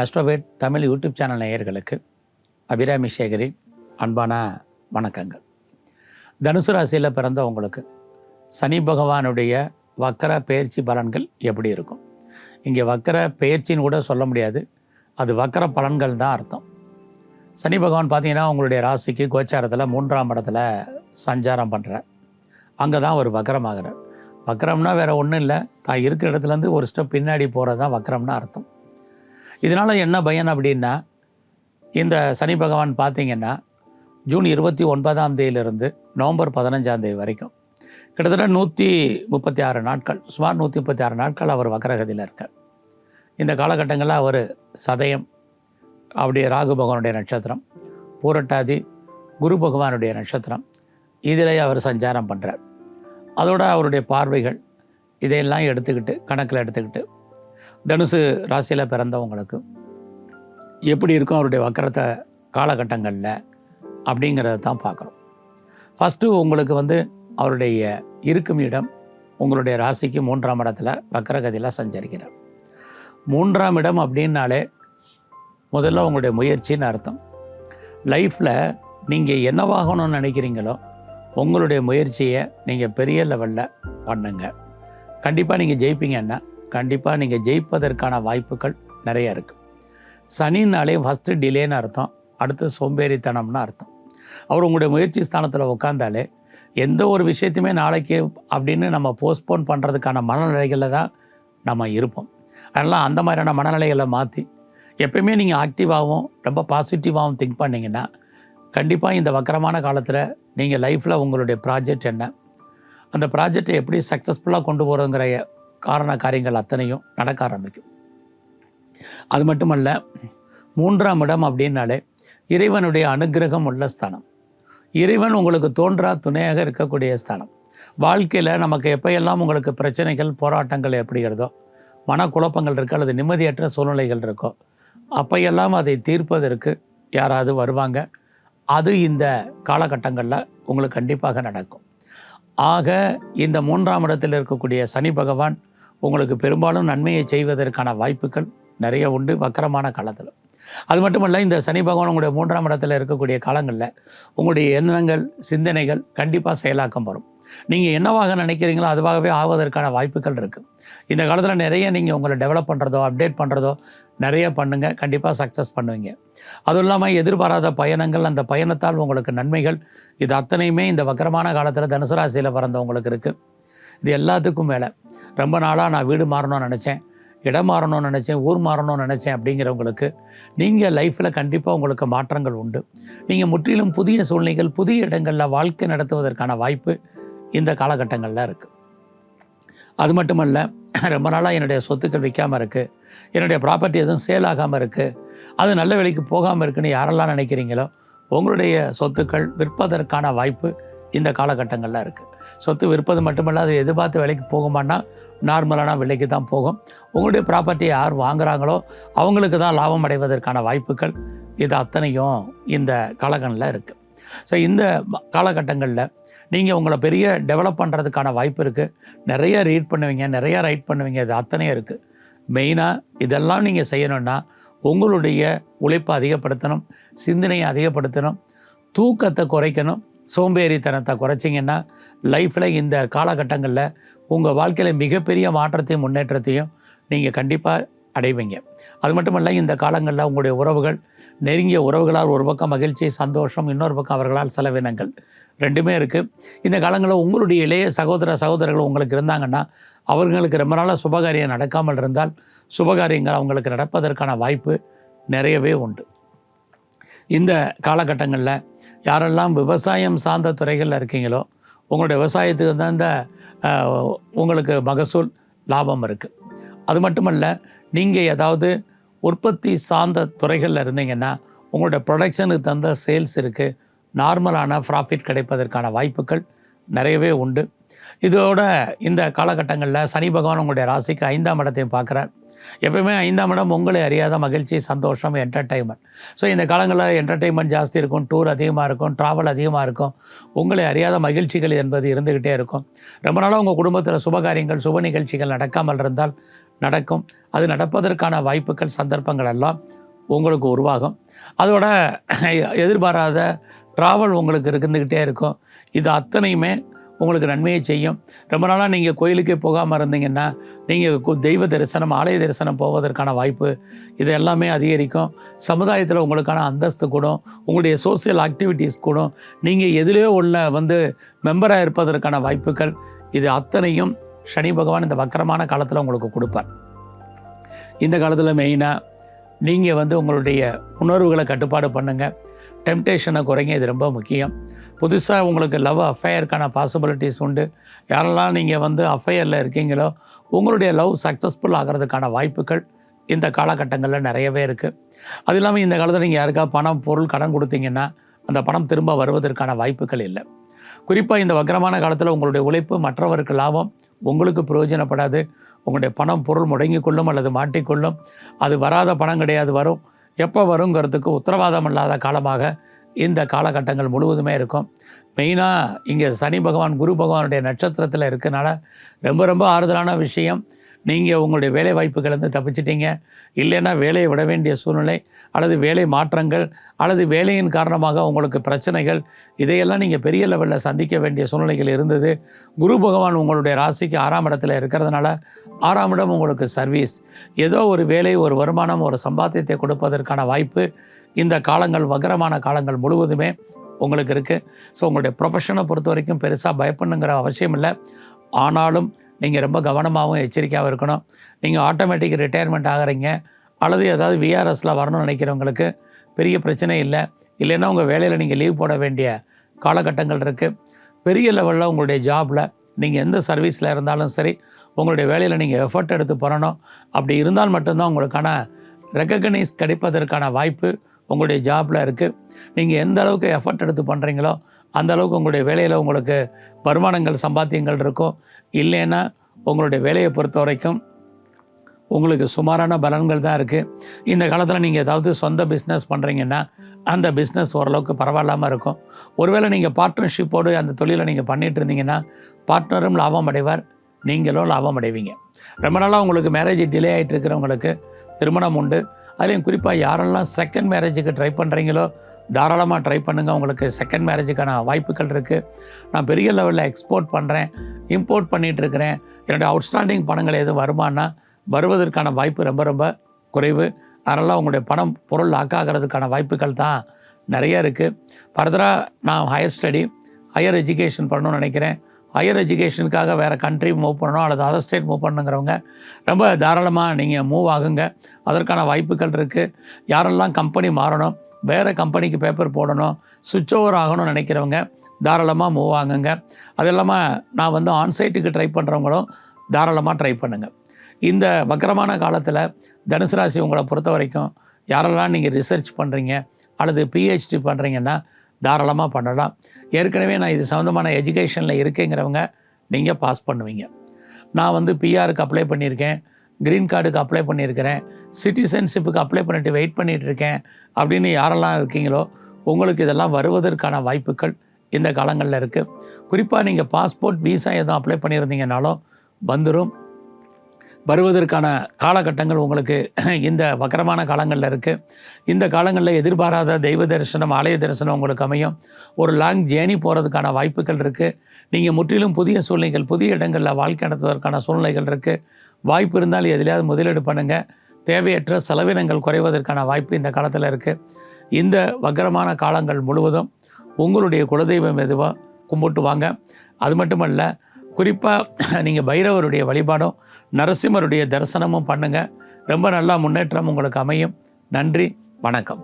அஸ்ட்ரோவேட் Tamil YouTube channel நேயர்களுக்கு அபிராமி சேகரி அன்பான வணக்கங்கள். தனுசு ராசியில் பிறந்தவங்களுக்கு சனி பகவானுடைய வக்கர பயிற்சி பலன்கள் எப்படி இருக்கும்? இங்கே வக்கர பயிற்சின்னு கூட சொல்ல முடியாது. அது வக்கர பலன்கள் தான் அர்த்தம். சனி பகவான் பார்த்தீங்கன்னா உங்களுடைய ராசிக்கு கோச்சாரத்தில் மூன்றாம் இடத்துல சஞ்சாரம் பண்ணுறார் அங்கே தான் ஒரு வக்கரமாகிறார். வக்கரம்னா வேறு ஒன்றும் இல்லை. தான் இருக்கிற இடத்துலேருந்து ஒரு ஸ்டெப் பின்னாடி போகிறது தான் வக்கரம்னு அர்த்தம். இதனால் என்ன பயன் அப்படின்னா இந்த சனி பகவான் பார்த்தீங்கன்னா ஜூன் இருபத்தி ஒன்பதாம் தேதியிலிருந்து நவம்பர் பதினஞ்சாம் தேதி வரைக்கும் கிட்டத்தட்ட நூற்றி முப்பத்தி ஆறு நாட்கள் சுமார் நூற்றி முப்பத்தி ஆறு நாட்கள் அவர் வக்கரகதியில் இருக்கார். இந்த காலகட்டங்களில் அவர் சதயம் அப்படியே ராகு பகவானுடைய நட்சத்திரம் பூரட்டாதி குரு பகவானுடைய நட்சத்திரம் இதிலே அவர் சஞ்சாரம் பண்ணுறார் அதோட அவருடைய பார்வைகள் இதையெல்லாம் எடுத்துக்கிட்டு கணக்கில் எடுத்துக்கிட்டு தனுசு ராசியில் பிறந்தவங்களுக்கு எப்படி இருக்கும் அவருடைய வக்கரத்தை காலகட்டங்களில் அப்படிங்கிறத தான் பார்க்குறோம். ஃபஸ்ட்டு உங்களுக்கு வந்து அவருடைய இருக்கும் இடம் உங்களுடைய ராசிக்கு மூன்றாம் இடத்துல வக்கரகதியில் சஞ்சரிக்கிறார். மூன்றாம் இடம் அப்படின்னாலே முதல்ல உங்களுடைய முயற்சின்னு அர்த்தம். லைஃப்பில் நீங்கள் என்னவாகணும்னு நினைக்கிறீங்களோ உங்களுடைய முயற்சியை நீங்கள் பெரிய லெவலில் பண்ணுங்கள் கண்டிப்பாக நீங்கள் ஜெயிப்பீங்கன்னா கண்டிப்பாக நீங்கள் ஜெயிப்பதற்கான வாய்ப்புகள் நிறைய இருக்குது சனினாலே ஃபஸ்ட்டு டிலேன்னு அர்த்தம் அடுத்து சோம்பேறித்தனம்னு அர்த்தம். அவர் உங்களுடைய முயற்சி ஸ்தானத்தில் உட்காந்தாலே எந்த ஒரு விஷயத்தையுமே நாளைக்கு அப்படின்னு நம்ம போஸ்ட்போன் பண்ணுறதுக்கான மனநிலைகளில் தான் நம்ம இருப்போம். அதனால் அந்த மாதிரியான மனநிலைகளை மாற்றி எப்பயுமே நீங்கள் ஆக்டிவாகவும் ரொம்ப பாசிட்டிவாகவும் திங்க் பண்ணிங்கன்னா கண்டிப்பாக இந்த வக்கரமான காலத்தில் நீங்கள் லைஃப்பில் உங்களுடைய ப்ராஜெக்ட் என்ன? அந்த ப்ராஜெக்டை எப்படி சக்ஸஸ்ஃபுல்லாக கொண்டு போகிறதுங்கிற காரண காரியங்கள் அத்தனையும் நடக்க ஆரம்பிக்கும். அது மட்டுமல்ல மூன்றாம் இடம் அப்படின்னாலே இறைவனுடைய அனுகிரகம் உள்ள ஸ்தானம். இறைவன் உங்களுக்கு தோன்றா துணையாக இருக்கக்கூடிய ஸ்தானம். வாழ்க்கையில் நமக்கு எப்போயெல்லாம் உங்களுக்கு பிரச்சனைகள் போராட்டங்கள் எப்படிகிறதோ மனக்குழப்பங்கள் இருக்கோ அல்லது நிம்மதியற்ற சூழ்நிலைகள் இருக்கோ அப்பையெல்லாம் அதை தீர்ப்பதற்கு யாராவது வருவாங்க. அது இந்த காலகட்டங்களில் உங்களுக்கு கண்டிப்பாக நடக்கும். ஆக இந்த மூன்றாம் இடத்தில் இருக்கக்கூடிய சனி பகவான் உங்களுக்கு பெரும்பாலும் நன்மையை செய்வதற்கான வாய்ப்புகள் நிறைய உண்டு வக்கரமான காலத்தில். அது மட்டுமல்ல இந்த சனி பகவான் உங்களுடைய மூன்றாம் இடத்துல இருக்கக்கூடிய காலங்களில் உங்களுடைய எண்ணங்கள் சிந்தனைகள் கண்டிப்பாக செயலாக்கம் வரும். நீங்கள் என்னவாக நினைக்கிறீங்களோ அதுவாகவே ஆவதற்கான வாய்ப்புகள் இருக்குது இந்த காலத்தில் நிறைய நீங்கள் உங்களை டெவலப் பண்ணுறதோ அப்டேட் பண்ணுறதோ நிறைய பண்ணுங்கள் கண்டிப்பாக சக்ஸஸ் பண்ணுவீங்க. அதுவும் இல்லாமல் எதிர்பாராத பயணங்கள் அந்த பயணத்தால் உங்களுக்கு நன்மைகள். இது அத்தனையுமே இந்த வக்கரமான காலத்தில் தனுசு ராசியில் பிறந்தவங்களுக்கு இருக்குது இது எல்லாத்துக்கும் மேலே. ரொம்ப நாளாக நான் வீடு மாறணும்னு நினச்சேன். இடம் மாறணும்னு நினச்சேன் ஊர் மாறணும்னு நினச்சேன் அப்படிங்கிறவங்களுக்கு நீங்கள் லைஃப்பில் கண்டிப்பாக உங்களுக்கு மாற்றங்கள் உண்டு. நீங்கள் முற்றிலும் புதிய சூழ்நிலைகள் புதிய இடங்களில் வாழ்க்கை நடத்துவதற்கான வாய்ப்பு இந்த காலகட்டங்களில் இருக்குது அது மட்டுமல்ல ரொம்ப நாளாக என்னுடைய சொத்துக்கள் விற்காமல் இருக்குது என்னுடைய ப்ராப்பர்ட்டி எதுவும் சேல் ஆகாமல் இருக்குது அது நல்ல விலைக்கு போகாமல் இருக்குன்னு யாரெல்லாம் நினைக்கிறீங்களோ உங்களுடைய சொத்துக்கள் விற்பதற்கான வாய்ப்பு இந்த காலகட்டங்களில் இருக்குது சொத்து விற்பது மட்டுமல்ல அது விலைக்கு போகுமான்னா நார்மலான விலைக்கு தான் போகும். உங்களுடைய ப்ராப்பர்ட்டி யார் வாங்குறாங்களோ அவங்களுக்கு தான் லாபம் அடைவதற்கான வாய்ப்புகள் இது அத்தனையும் இந்த காலகட்டங்களில் இருக்குது ஸோ இந்த காலகட்டங்களில் நீங்கள் உங்களை பெரிய டெவலப் பண்ணுறதுக்கான வாய்ப்பு இருக்குது நிறைய ரீட் பண்ணுவீங்க நிறையா ரைட் பண்ணுவீங்க இது அத்தனையும் இருக்குது மெயினாக இதெல்லாம் நீங்கள் செய்யணுன்னா உங்களுடைய உழைப்பை அதிகப்படுத்தணும் சிந்தனையை அதிகப்படுத்தணும் தூக்கத்தை குறைக்கணும் சோம்பேறித்தனத்தை குறைச்சிங்கன்னா லைஃப்பில் இந்த காலகட்டங்களில் உங்கள் வாழ்க்கையில் மிகப்பெரிய மாற்றத்தையும் முன்னேற்றத்தையும் நீங்கள் கண்டிப்பாக அடைவீங்க. அது மட்டும் இல்லை இந்த காலங்களில் உங்களுடைய உறவுகள் நெருங்கிய உறவுகளால் ஒரு பக்கம் மகிழ்ச்சி சந்தோஷம் இன்னொரு பக்கம் அவர்களால் செலவினங்கள் ரெண்டுமே இருக்குது இந்த காலங்களில் உங்களுடைய இளைய சகோதர சகோதரர்கள் உங்களுக்கு இருந்தாங்கன்னா அவர்களுக்கு ரொம்ப நாளாக சுபகாரியம் நடக்காமல் இருந்தால் சுபகாரியங்கள் அவங்களுக்கு நடப்பதற்கான வாய்ப்பு நிறையவே உண்டு. இந்த காலகட்டங்களில் யாரெல்லாம் விவசாயம் சார்ந்த துறைகளில் இருக்கீங்களோ உங்களுடைய விவசாயத்துக்கு தான் இந்த உங்களுக்கு மகசூல் லாபம் இருக்குது அது மட்டுமல்ல நீங்கள் ஏதாவது உற்பத்தி சார்ந்த துறைகளில் இருந்தீங்கன்னா உங்களோட ப்ரொடக்ஷனுக்கு தகுந்த சேல்ஸ் இருக்குது நார்மலான ப்ராஃபிட் கிடைப்பதற்கான வாய்ப்புகள் நிறையவே உண்டு. இதோட இந்த காலகட்டங்களில் சனி பகவான் உங்களுடைய ராசிக்கு ஐந்தாம் இடத்தையும் பார்க்குறார். எப்பயுமே ஐந்தாம் இடம் உங்களை அறியாத மகிழ்ச்சி சந்தோஷம் என்டர்டைன்மெண்ட் ஸோ இந்த காலங்களில் என்டர்டைன்மெண்ட் ஜாஸ்தி இருக்கும் டூர் அதிகமாக இருக்கும் ட்ராவல் அதிகமாக இருக்கும். உங்களை அறியாத மகிழ்ச்சிகள் என்பது இருந்துக்கிட்டே இருக்கும். ரொம்ப நாளாக உங்கள் குடும்பத்தில் சுபகாரியங்கள் சுப நிகழ்ச்சிகள் நடக்காமல் இருந்தால் நடக்கும். அது நடப்பதற்கான வாய்ப்புகள் சந்தர்ப்பங்கள் எல்லாம் உங்களுக்கு உருவாகும். அதோட எதிர்பாராத ட்ராவல் உங்களுக்கு இருந்துக்கிட்டே இருக்கும். இது அத்தனையுமே உங்களுக்கு நன்மையை செய்யும். ரொம்ப நாளாக நீங்கள் கோயிலுக்கே போகாமல் இருந்தீங்கன்னா நீங்கள் தெய்வ தரிசனம் ஆலய தரிசனம் போவதற்கான வாய்ப்பு இது எல்லாமே அதிகரிக்கும். சமுதாயத்தில் உங்களுக்கான அந்தஸ்து கூடும். உங்களுடைய சோசியல் ஆக்டிவிட்டீஸ் கூடும். நீங்கள் எதிலேயோ உள்ள வந்து மெம்பராக இருப்பதற்கான வாய்ப்புகள் இது அத்தனையும் சனி பகவான் இந்த வக்கரமான காலத்தில் உங்களுக்கு கொடுப்பார். இந்த காலத்தில் மெயினாக நீங்கள் வந்து உங்களுடைய உணர்வுகளை கட்டுப்பாடு பண்ணுங்கள் டெம்டேஷனை குறைங்க இது ரொம்ப முக்கியம். புதுசாக உங்களுக்கு லவ் அஃபையருக்கான பாசிபிலிட்டிஸ் உண்டு. யாரெல்லாம் நீங்கள் வந்து அஃபையரில் இருக்கீங்களோ உங்களுடைய லவ் சக்ஸஸ்ஃபுல் ஆகிறதுக்கான வாய்ப்புகள் இந்த காலகட்டங்களில் நிறையவே இருக்குது அது இல்லாமல் இந்த காலத்தில் நீங்கள் யாருக்கா பணம் பொருள் கடன் கொடுத்தீங்கன்னா அந்த பணம் திரும்ப வருவதற்கான வாய்ப்புகள் இல்லை. குறிப்பாக இந்த வக்கரமான காலத்தில் உங்களுடைய உழைப்பு மற்றவருக்கு லாபம் உங்களுக்கு பிரயோஜனப்படாது. உங்களுடைய பணம் பொருள் முடங்கி கொள்ளும் அல்லது மாட்டிக்கொள்ளும். அது வராத பணம் கிடையாது வரும். எப்போ வருங்கிறதுக்கு உத்தரவாதம் இல்லாத காலமாக இந்த காலகட்டங்கள் முழுவதுமே இருக்கும். மெயினாக இங்கே சனி பகவான் குரு பகவானுடைய நட்சத்திரத்தில் இருக்கனால ரொம்ப ரொம்ப ஆறுதலான விஷயம். நீங்கள் உங்களுடைய வேலை வாய்ப்புகளிலிருந்து தப்பிச்சிட்டீங்க. இல்லைன்னா வேலையை விட வேண்டிய சூழ்நிலை அல்லது வேலை மாற்றங்கள் அல்லது வேலையின் காரணமாக உங்களுக்கு பிரச்சனைகள் இதையெல்லாம் நீங்கள் பெரிய லெவலில் சந்திக்க வேண்டிய சூழ்நிலைகள் இருந்தது. குரு பகவான் உங்களுடைய ராசிக்கு ஆறாம் இடத்துல இருக்கிறதுனால ஆறாம் இடம் உங்களுக்கு சர்வீஸ் ஏதோ ஒரு வேலை ஒரு வருமானம் ஒரு சம்பாத்தியத்தை கொடுப்பதற்கான வாய்ப்பு இந்த காலங்கள் வக்கரமான காலங்கள் முழுவதுமே உங்களுக்கு இருக்குது ஸோ உங்களுடைய ப்ரொஃபஷனை பொறுத்த வரைக்கும் பெருசாக பயப்படணுங்கிற அவசியம் இல்லை. ஆனாலும் நீங்கள் ரொம்ப கவனமாகவும் எச்சரிக்கையாகவும் இருக்கணும். நீங்கள் ஆட்டோமேட்டிக் ரிட்டையர்மெண்ட் ஆகிறீங்க. அல்லது ஏதாவது விஆர்எஸில் வரணும்னு நினைக்கிறவங்களுக்கு பெரிய பிரச்சனை இல்லை. இல்லைன்னா உங்கள் வேலையில் நீங்கள் லீவ் போட வேண்டிய காலகட்டங்கள் இருக்குது பெரிய லெவலில் உங்களுடைய ஜாபில் நீங்கள் எந்த சர்வீஸில் இருந்தாலும் சரி உங்களுடைய வேலையில் நீங்கள் எஃபர்ட் எடுத்து பண்ணணும். அப்படி இருந்தால் மட்டும்தான் உங்களுக்கான ரெக்கக்னைஸ் கிடைப்பதற்கான வாய்ப்பு உங்களுடைய ஜாபில் இருக்குது நீங்கள் எந்த அளவுக்கு எஃபர்ட் எடுத்து பண்ணுறீங்களோ அந்த அளவுக்கு உங்களுடைய வேலையில் உங்களுக்கு வருமானங்கள் சம்பாத்தியங்கள் இருக்கும் இல்லைன்னா உங்களுடைய வேலையை பொறுத்த வரைக்கும் உங்களுக்கு சுமாரான பலன்கள் தான் இருக்குது இந்த காலத்தில் நீங்கள் ஏதாவது சொந்த பிஸ்னஸ் பண்ணுறீங்கன்னா அந்த பிஸ்னஸ் ஓரளவுக்கு பரவாயில்லாமல் இருக்கும். ஒருவேளை நீங்கள் பார்ட்னர்ஷிப்போடு அந்த தொழிலை நீங்கள் பண்ணிகிட்டு இருந்தீங்கன்னா பார்ட்னரும் லாபம் அடைவார் நீங்களும் லாபம் அடைவீங்க. ரொம்ப நாளாக உங்களுக்கு மேரேஜ் டிலே ஆகிட்டு இருக்கிறவங்களுக்கு திருமணம் உண்டு. அதுலேயும் குறிப்பாக யாரெல்லாம் செகண்ட் மேரேஜுக்கு ட்ரை பண்ணுறீங்களோ தாராளமாக ட்ரை பண்ணுங்கள் உங்களுக்கு செகண்ட் மேரேஜுக்கான வாய்ப்புகள் இருக்குது நான் பெரிய லெவலில் எக்ஸ்போர்ட் பண்ணுறேன் இம்போர்ட் பண்ணிகிட்ருக்கிறேன் என்னுடைய அவுட்ஸ்டாண்டிங் பணங்கள் எதுவும் வருமானா வருவதற்கான வாய்ப்பு ரொம்ப ரொம்ப குறைவு. அதனால் உங்களுடைய பணம் பொருள் லாக்காகிறதுக்கான வாய்ப்புகள் தான் நிறைய இருக்குது ஃபர்தராக நான் ஹையர் ஸ்டடி ஹையர் எஜுகேஷன் பண்ணணும்னு நினைக்கிறேன். ஹையர் எஜுகேஷனுக்காக வேறு கண்ட்ரி மூவ் பண்ணணும் அல்லது அதர் ஸ்டேட் மூவ் பண்ணுங்கிறவங்க ரொம்ப தாராளமாக நீங்கள் மூவ் ஆகுங்க. அதற்கான வாய்ப்புகள் இருக்குது யாரெல்லாம் கம்பெனி மாறணும் வேறு கம்பெனிக்கு பேப்பர் போடணும் சுவிட்ச் ஓவர் ஆகணும்னு நினைக்கிறவங்க தாராளமாக மூவ் ஆகுங்க அது இல்லாமல் நான் வந்து ஆன்சைட்டுக்கு ட்ரை பண்ணுறவங்களும் தாராளமாக ட்ரை பண்ணுங்கள் இந்த வக்கரமான காலத்தில் தனுசு ராசி உங்களை பொறுத்த வரைக்கும் யாரெல்லாம் நீங்கள் ரிசர்ச் பண்ணுறீங்க அல்லது பிஹெச்டி பண்ணுறீங்கன்னா தாராளமாக பண்ணலாம். ஏற்கனவே நான் இது சம்மந்தமான எஜுகேஷனில் இருக்கேங்கிறவங்க நீங்கள் பாஸ் பண்ணுவீங்க. நான் வந்து பிஆருக்கு அப்ளை பண்ணியிருக்கேன். க்ரீன் கார்டுக்கு அப்ளை பண்ணியிருக்கிறேன். சிட்டிசன்ஷிப்புக்கு அப்ளை பண்ணிட்டு வெயிட் பண்ணிகிட்டு இருக்கேன் அப்படின்னு யாரெல்லாம் இருக்கீங்களோ உங்களுக்கு இதெல்லாம் வருவதற்கான வாய்ப்புகள் இந்த காலங்களில் இருக்குது குறிப்பாக நீங்கள் பாஸ்போர்ட் வீசா எதுவும் அப்ளை பண்ணியிருந்தீங்கனாலும் வந்துடும் வருவதற்கான காலகட்டங்கள் உங்களுக்கு இந்த வக்கரமான காலங்களில் இருக்குது இந்த காலங்களில் எதிர்பாராத தெய்வ தரிசனம் ஆலய தரிசனம் உங்களுக்கு அமையும். ஒரு லாங் ஜேர்னி போகிறதுக்கான வாய்ப்புகள் இருக்குது நீங்கள் முற்றிலும் புதிய சூழ்நிலைகள் புதிய இடங்களில் வாழ்க்கை நடத்துவதற்கான சூழ்நிலைகள் இருக்குது வாய்ப்பு இருந்தால் எதிலையாவது முதலீடு பண்ணுங்கள் தேவையற்ற செலவினங்கள் குறைவதற்கான வாய்ப்பு இந்த காலத்தில் இருக்குது இந்த வக்கரமான காலங்கள் முழுவதும் உங்களுடைய குலதெய்வம் எதுவோ கும்பிட்டு வாங்க. அது மட்டுமல்ல குறிப்பாக நீங்கள் பைரவருடைய வழிபாடும் நரசிம்மருடைய தரிசனமும் பண்ணுங்கள் ரொம்ப நல்லா முன்னேற்றம் உங்களுக்கு அமையும். நன்றி வணக்கம்.